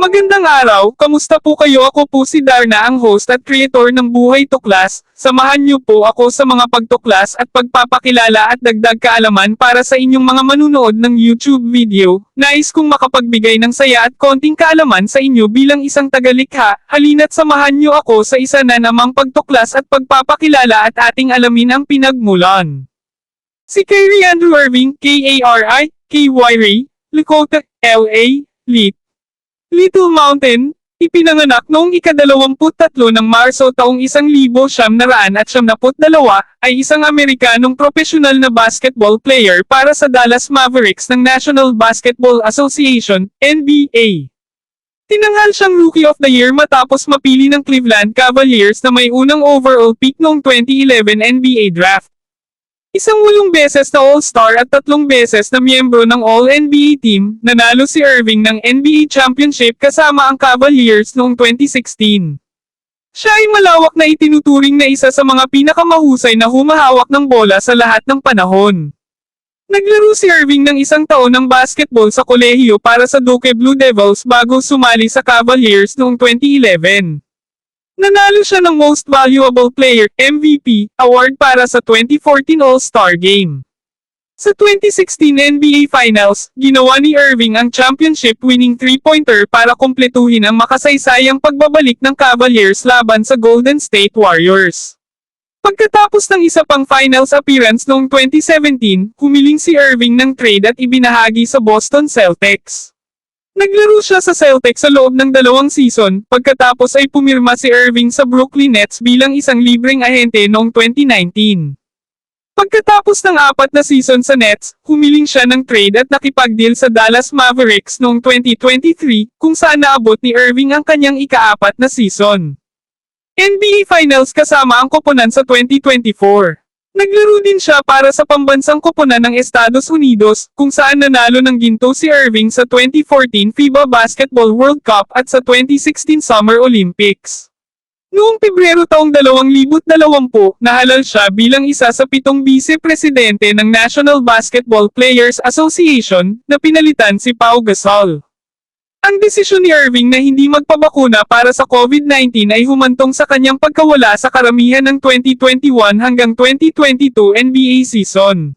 Magandang araw, kamusta po kayo? Ako po si Darna ang host at creator ng Buhay Tuklas. Samahan niyo po ako sa mga pagtuklas at pagpapakilala at dagdag kaalaman para sa inyong mga manunood ng YouTube video. Nais kong makapagbigay ng saya at konting kaalaman sa inyo bilang isang tagalikha. Halina't samahan niyo ako sa isa na namang pagtuklas at pagpapakilala at ating alamin ang pinagmulan. Si Kyrie Andrew Irving, K-A-R-I, K-Y-R-I, Lakota, L.A., Lit. Little Mountain, ipinanganak noong ikadalawamput-tatlo ng Marso taong isang libo siyam naraan at siyamnaput dalawa, ay isang Amerikanong profesional na basketball player para sa Dallas Mavericks ng National Basketball Association, NBA. Tinanghal siyang Rookie of the Year matapos mapili ng Cleveland Cavaliers na may unang overall pick noong 2011 NBA Draft. Isang walong beses na All-Star at tatlong beses na miyembro ng All-NBA team, nanalo si Irving ng NBA Championship kasama ang Cavaliers noong 2016. Siya ay malawak na itinuturing na isa sa mga pinakamahusay na humahawak ng bola sa lahat ng panahon. Naglaro si Irving ng isang taon ng basketball sa kolehiyo para sa Duke Blue Devils bago sumali sa Cavaliers noong 2011. Nanalo siya ng Most Valuable Player MVP award para sa 2014 All-Star Game. Sa 2016 NBA Finals, ginawa ni Irving ang championship-winning three-pointer para kumpletuhin ang makasaysayang pagbabalik ng Cavaliers laban sa Golden State Warriors. Pagkatapos ng isa pang finals appearance noong 2017, humiling si Irving ng trade at ibinahagi sa Boston Celtics. Naglaro siya sa Celtics sa loob ng dalawang season, pagkatapos ay pumirma si Irving sa Brooklyn Nets bilang isang libreng ahente noong 2019. Pagkatapos ng apat na season sa Nets, humiling siya ng trade at nakipag-deal sa Dallas Mavericks noong 2023, kung saan naabot ni Irving ang kanyang ikaapat na season. NBA Finals kasama ang koponan sa 2024. Naglaro din siya para sa pambansang koponan ng Estados Unidos, kung saan nanalo ng ginto si Irving sa 2014 FIBA Basketball World Cup at sa 2016 Summer Olympics. Noong Pebrero taong 2020, nahalal siya bilang isa sa pitong vice-presidente ng National Basketball Players Association, na pinalitan si Pau Gasol. Ang desisyon ni Irving na hindi magpabakuna para sa COVID-19 ay humantong sa kanyang pagkawala sa karamihan ng 2021 hanggang 2022 NBA season.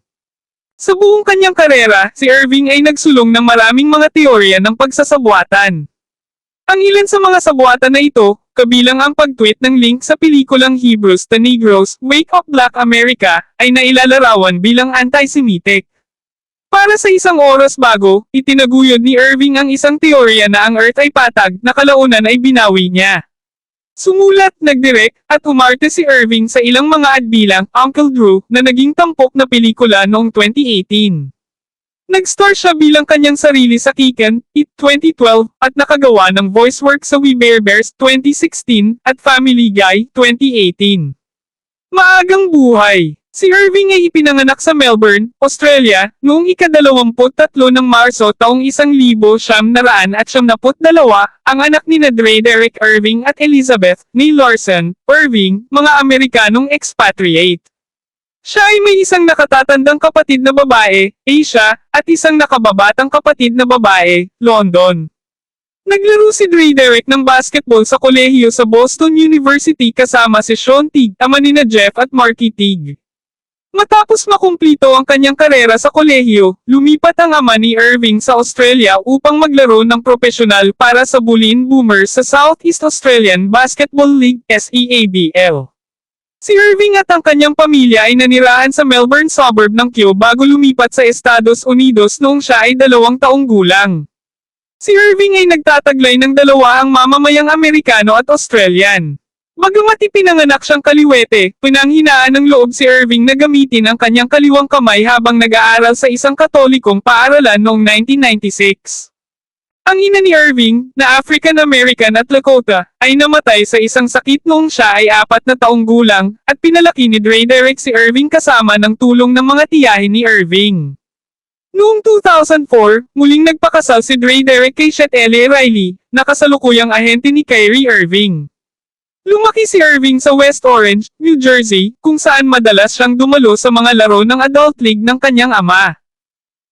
Sa buong kanyang karera, si Irving ay nagsulong ng maraming mga teorya ng pagsasabwatan. Ang ilan sa mga sabwatan na ito, kabilang ang pag-tweet ng link sa pelikulang Hebrews the Negroes, Wake Up Black America, ay nailalarawan bilang anti-Semitic. Para sa isang oras bago, itinaguyod ni Irving ang isang teorya na ang Earth ay patag na kalaunan ay binawi niya. Sumulat, nagdirect, at umarte si Irving sa ilang mga ad bilang Uncle Drew na naging tampok na pelikula noong 2018. Nag-star siya bilang kanyang sarili sa Kicken, It 2012, at nakagawa ng voice work sa We Bear Bears 2016 at Family Guy 2018. Maagang buhay Si Irving ay ipinanganak sa Melbourne, Australia, noong ikadalawamput-tatlo ng Marso taong isang libo siyam naraan at siyamnaput dalawa, ang anak ni na Dre Derek Irving at Elizabeth, ni Larson, Irving, mga Amerikanong expatriate. Siya ay may isang nakatatandang kapatid na babae, Asia, at isang nakababatang kapatid na babae, London. Naglaro si Dre Derek ng basketball sa kolehiyo sa Boston University kasama si Sean Teague, ama ni na Jeff at Marky Teague. Matapos makumplito ang kanyang karera sa kolehiyo, lumipat ang ama ni Irving sa Australia upang maglaro ng profesional para sa Bulleen Boomers sa Southeast Australian Basketball League SEABL. Si Irving at ang kanyang pamilya ay nanirahan sa Melbourne suburb ng Kew bago lumipat sa Estados Unidos noong siya ay dalawang taong gulang. Si Irving ay nagtataglay ng dalawa ang mamamayang Amerikano at Australian. Bagamat ipinanganak siyang kaliwete, pinanghinaan ng loob si Irving na gamitin ang kanyang kaliwang kamay habang nag-aaral sa isang katolikong paaralan noong 1996. Ang ina ni Irving, na African American at Lakota, ay namatay sa isang sakit noong siya ay apat na taong gulang, at pinalaki ni Dre Derek si Irving kasama ng tulong ng mga tiyahin ni Irving. Noong 2004, muling nagpakasal si Dre Derek kay Chet L. Riley, na kasalukuyang ahente ni Kyrie Irving. Lumaki si Irving sa West Orange, New Jersey, kung saan madalas siyang dumalo sa mga laro ng adult league ng kanyang ama.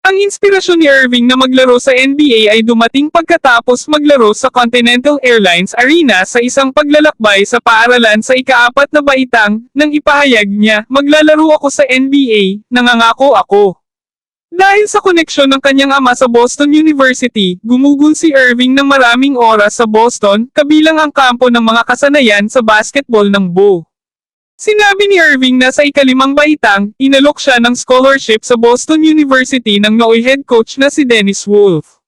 Ang inspirasyon ni Irving na maglaro sa NBA ay dumating pagkatapos maglaro sa Continental Airlines Arena sa isang paglalakbay sa paaralan sa ikaapat na baitang, nang ipahayag niya, maglalaro ako sa NBA, nangangako ako. Dahil sa koneksyon ng kanyang ama sa Boston University, gumugol si Irving ng maraming oras sa Boston, kabilang ang kampo ng mga kasanayan sa basketball ng Bo. Sinabi ni Irving na sa ikalimang baitang, inalok siya ng scholarship sa Boston University ng nooy head coach na si Dennis Wolf.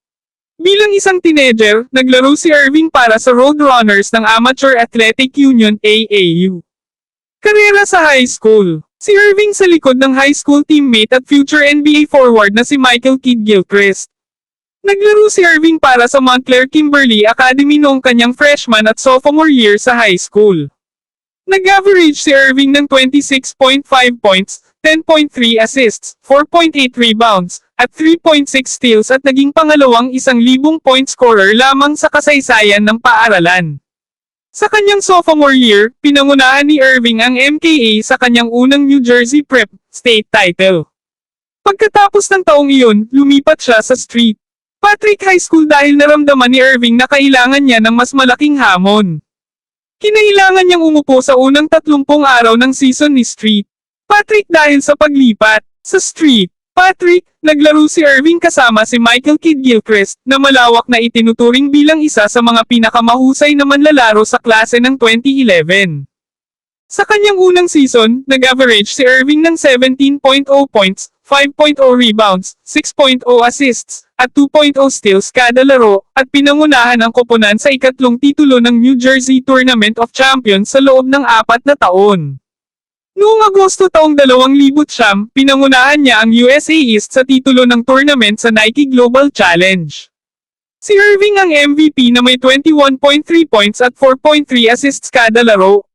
Bilang isang teenager, naglaro si Irving para sa Roadrunners ng Amateur Athletic Union AAU. Karera sa high school. Si Irving sa likod ng high school teammate at future NBA forward na si Michael Kidd Gilchrist. Naglaro si Irving para sa Montclair Kimberly Academy noong kanyang freshman at sophomore year sa high school. Nag-average si Irving ng 26.5 points, 10.3 assists, 4.8 rebounds, at 3.6 steals at naging pangalawang isang libong point scorer lamang sa kasaysayan ng paaralan. Sa kanyang sophomore year, pinangunahan ni Irving ang MKA sa kanyang unang New Jersey Prep state title. Pagkatapos ng taong iyon, lumipat siya sa street. Patrick High School dahil naramdaman ni Irving na kailangan niya ng mas malaking hamon. Kinailangan niyang umupo sa unang 30 araw ng season ni Street. Patrick dahil sa paglipat sa Street. Patrick, naglaro si Irving kasama si Michael Kidd Gilchrist na malawak na itinuturing bilang isa sa mga pinakamahusay na manlalaro sa klase ng 2011. Sa kanyang unang season, nag-average si Irving ng 17.0 points, 5.0 rebounds, 6.0 assists, at 2.0 steals kada laro, at pinangunahan ang koponan sa ikatlong titulo ng New Jersey Tournament of Champions sa loob ng apat na taon. Noong Agosto taong 2000, pinangunahan niya ang USA East sa titulo ng tournament sa Nike Global Challenge. Si Irving ang MVP na may 21.3 points at 4.3 assists kada laro.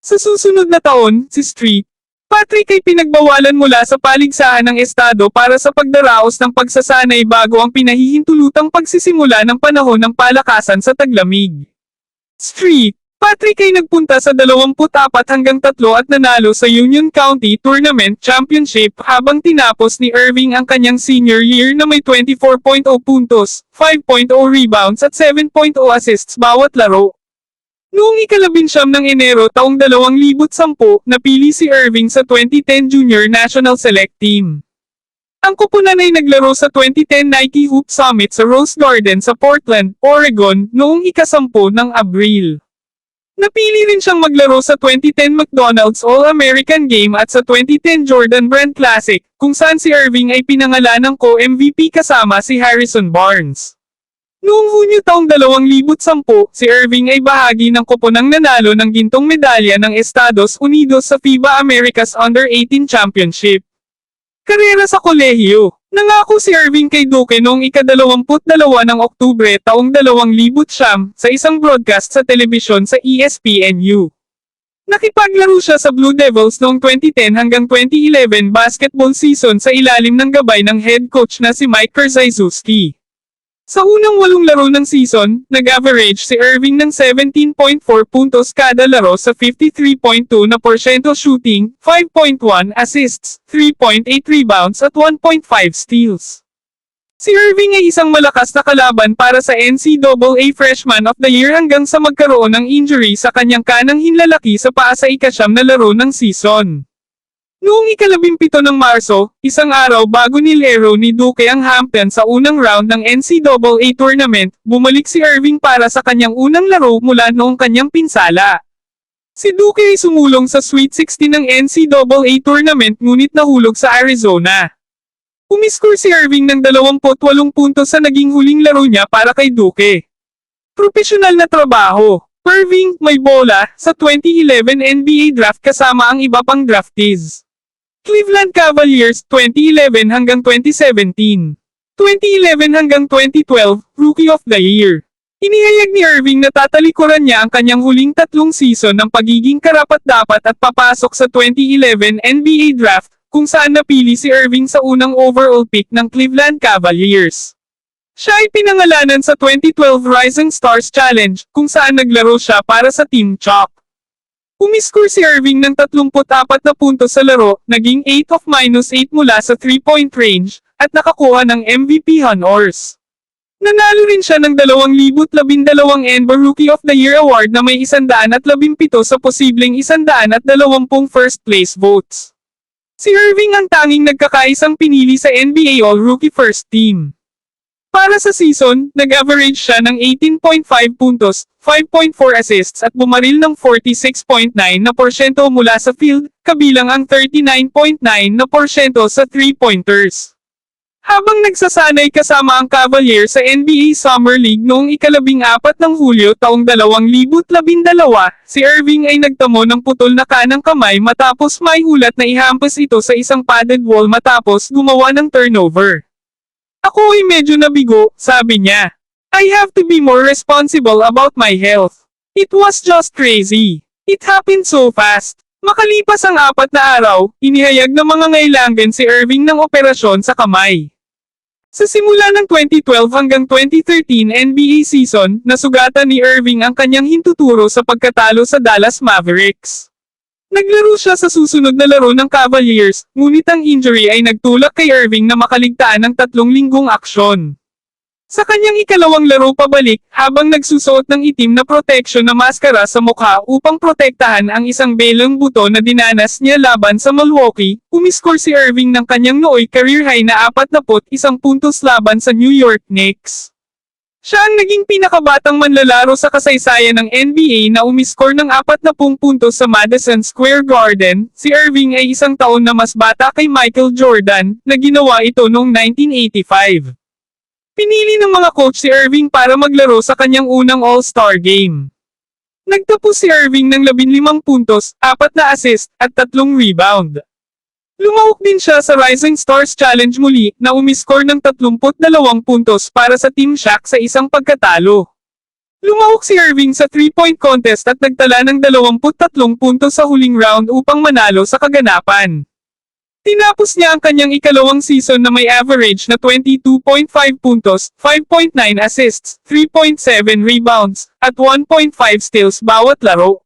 Sa susunod na taon, si Street, Patrick ay pinagbawalan mula sa paligsahan ng Estado para sa pagdaraos ng pagsasanay bago ang pinahihintulutang pagsisimula ng panahon ng palakasan sa taglamig. Street, Patrick ay nagpunta sa 24 hanggang 3 at nanalo sa Union County Tournament Championship habang tinapos ni Irving ang kanyang senior year na may 24.0 puntos, 5.0 rebounds at 7.0 assists bawat laro. Noong ikalabinsyam ng Enero taong 2010, napili si Irving sa 2010 Junior National Select Team. Ang kupunan ay naglaro sa 2010 Nike Hoop Summit sa Rose Garden sa Portland, Oregon, noong ikasampu ng Abril. Napili rin siyang maglaro sa 2010 McDonald's All-American Game at sa 2010 Jordan Brand Classic, kung saan si Irving ay pinangalan ng co-MVP kasama si Harrison Barnes. Noong Hunyo taong 2010, si Irving ay bahagi ng koponang nanalo ng gintong medalya ng Estados Unidos sa FIBA Americas Under-18 Championship. Karera sa kolehiyo. Nangako si Irving kay Duque noong ika-22 ng Oktubre taong 2000 sa isang broadcast sa telebisyon sa ESPNU. Nakipaglaro siya sa Blue Devils noong 2010 hanggang 2011 basketball season sa ilalim ng gabay ng head coach na si Mike Krzyzewski. Sa unang walong laro ng season, nag-average si Irving ng 17.4 puntos kada laro sa 53.2 na porsyento shooting, 5.1 assists, 3.8 rebounds at 1.5 steals. Si Irving ay isang malakas na kalaban para sa NCAA Freshman of the Year hanggang sa magkaroon ng injury sa kanyang kanang hinlalaki sa paa sa ikasyam na laro ng season. Noong ikalabimpito ng Marso, isang araw bago nilero ni Duque ang Hampton sa unang round ng NCAA tournament, bumalik si Irving para sa kanyang unang laro mula noong kanyang pinsala. Si Duque ay sumulong sa Sweet 16 ng NCAA tournament ngunit nahulog sa Arizona. Umiscore si Irving ng 28 puntos sa naging huling laro niya para kay Duque. Profesional na trabaho. Irving, may bola, sa 2011 NBA draft kasama ang iba pang draftees. Cleveland Cavaliers 2011 hanggang 2017. 2011 hanggang 2012, Rookie of the Year. Inihayag ni Irving na tatalikuran niya ang kanyang huling tatlong season ng pagiging karapat-dapat at papasok sa 2011 NBA Draft, kung saan napili si Irving sa unang overall pick ng Cleveland Cavaliers. Siya ay pinangalanan sa 2012 Rising Stars Challenge, kung saan naglaro siya para sa Team Chalk. Umiscore si Irving ng 34 na puntos sa laro, naging 8 of minus 8 mula sa 3-point range, at nakakuha ng MVP honors. Nanalo rin siya ng 2012 NBA Rookie of the Year Award na may 117 sa posibleng 120 first place votes. Si Irving ang tanging nagkakaisang pinili sa NBA All-Rookie First Team. Para sa season, nag-average siya ng 18.5 puntos, 5.4 assists at bumaril ng 46.9 na porsyento mula sa field, kabilang ang 39.9 na porsyento sa 3-pointers. Habang nagsasanay kasama ang Cavaliers sa NBA Summer League noong ikalabing apat ng Hulyo taong 2012, si Irving ay nagtamo ng putol na kanang kamay matapos may ulat na ihampas ito sa isang padded wall matapos gumawa ng turnover. Ako ay medyo nabigo, sabi niya. I have to be more responsible about my health. It was just crazy. It happened so fast. Makalipas ang apat na araw, inihayag ng mga ngailangan si Irving ng operasyon sa kamay. Sa simula ng 2012 hanggang 2013 NBA season, nasugatan ni Irving ang kanyang hintuturo sa pagkatalo sa Dallas Mavericks. Naglaro siya sa susunod na laro ng Cavaliers, ngunit ang injury ay nagtulak kay Irving na makaligtaan ng tatlong linggong aksyon. Sa kanyang ikalawang laro pabalik, habang nagsusuot ng itim na protection na maskara sa mukha upang protektahan ang isang belong buto na dinanas niya laban sa Milwaukee, umiskor si Irving ng kanyang nooy career high na 41 puntos laban sa New York Knicks. Siya ang naging pinakabatang manlalaro sa kasaysayan ng NBA na umiskor ng 40 puntos sa Madison Square Garden. Si Irving ay isang taon na mas bata kay Michael Jordan, na ginawa ito noong 1985. Pinili ng mga coach si Irving para maglaro sa kanyang unang All-Star Game. Nagtapos si Irving ng 15 puntos, 4 na assist, at 3 rebound. Lumahok din siya sa Rising Stars Challenge muli na umiskor ng 32 puntos para sa Team Shaq sa isang pagkatalo. Lumahok si Irving sa 3-point contest at nagtala ng 23 puntos sa huling round upang manalo sa kaganapan. Tinapos niya ang kanyang ikalawang season na may average na 22.5 puntos, 5.9 assists, 3.7 rebounds, at 1.5 steals bawat laro.